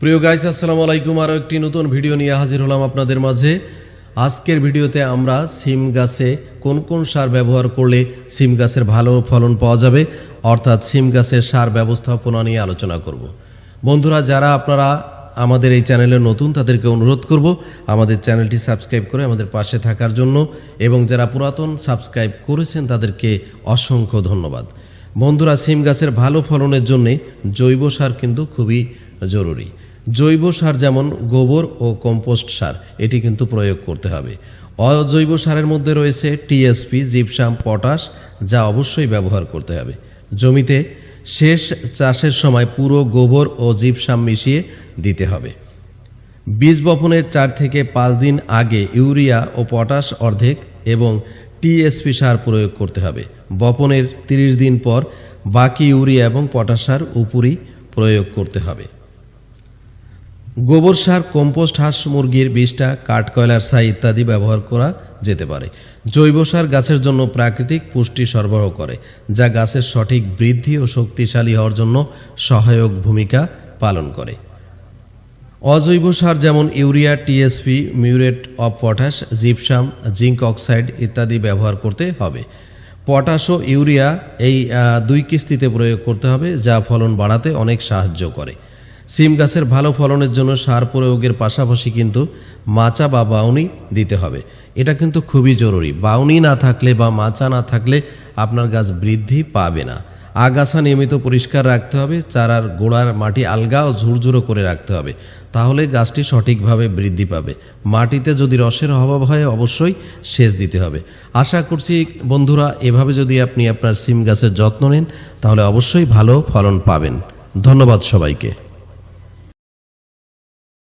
প্রিয় গাইস আসসালামু আলাইকুম। আরও একটি নতুন ভিডিও নিয়ে হাজির হলাম আপনাদের মাঝে। আজকের ভিডিওতে আমরা সিম গাছে কোন কোন সার ব্যবহার করলে সিম গাছের ভালো ফলন পাওয়া যাবে, অর্থাৎ সিম গাছের সার ব্যবস্থাপনা নিয়ে আলোচনা করব। বন্ধুরা, যারা আপনারা আমাদের এই চ্যানেলে নতুন, তাদেরকে অনুরোধ করব আমাদের চ্যানেলটি সাবস্ক্রাইব করে আমাদের পাশে থাকার জন্য এবং যারা পুরাতন সাবস্ক্রাইব করেছেন, তাদেরকে অসংখ্য ধন্যবাদ। বন্ধুরা, সিম গাছের ভালো ফলনের জন্যে জৈব সার কিন্তু খুবই জরুরি। জৈব সার যেমন গোবর ও কম্পোস্ট সার, এটি কিন্তু প্রয়োগ করতে হবে। অজৈব সারের মধ্যে রয়েছে টিএসপি, জিপসাম, পটাশ, যা অবশ্যই ব্যবহার করতে হবে। জমিতে শেষ চাষের সময় পুরো গোবর ও জিপসাম মিশিয়ে দিতে হবে। বীজ বপনের চার থেকে পাঁচ দিন আগে ইউরিয়া ও পটাশ অর্ধেক এবং টিএসপি সার প্রয়োগ করতে হবে। বপনের তিরিশ দিন পর বাকি ইউরিয়া এবং পটাশ সার উপরই প্রয়োগ করতে হবে। গোবর সার, কম্পোস্ট হাঁস, মুরগির বীজটা কাঠকয়লার ছাই ইত্যাদি ব্যবহার করা যেতে পারে। জৈব সার গাছের জন্য প্রাকৃতিক পুষ্টি সরবরাহ করে, যা গাছের সঠিক বৃদ্ধি ও শক্তিশালী হওয়ার জন্য সহায়ক ভূমিকা পালন করে। অজৈব সার যেমন urea TSP muriate of potash, gypsum, zinc oxide ইত্যাদি ব্যবহার করতে হবে। পটাশ ও ইউরিয়া এই দুই কিস্তিতে প্রয়োগ করতে হবে, যা ফলন বাড়াতে অনেক সাহায্য করে। সিম গাছের ভালো ফলনের জন্য সার প্রয়োগের পাশাপাশি কিন্তু মাচা বা বাউনি দিতে হবে। এটা কিন্তু খুবই জরুরি। বাউনি না থাকলে বা মাচা না থাকলে আপনার গাছ বৃদ্ধি পাবে না। আগাছা নিয়মিত পরিষ্কার রাখতে হবে, চারার গোড়ার মাটি আলগা ও ঝুরঝুরো করে রাখতে হবে। তাহলে গাছটি সঠিকভাবে বৃদ্ধি পাবে। মাটিতে যদি রসের অভাব হয়, অবশ্যই সেচ দিতে হবে। আশা করছি বন্ধুরা, এভাবে যদি আপনি আপনার সিম গাছের যত্ন নেন, তাহলে অবশ্যই ভালো ফলন পাবেন। ধন্যবাদ সবাইকে।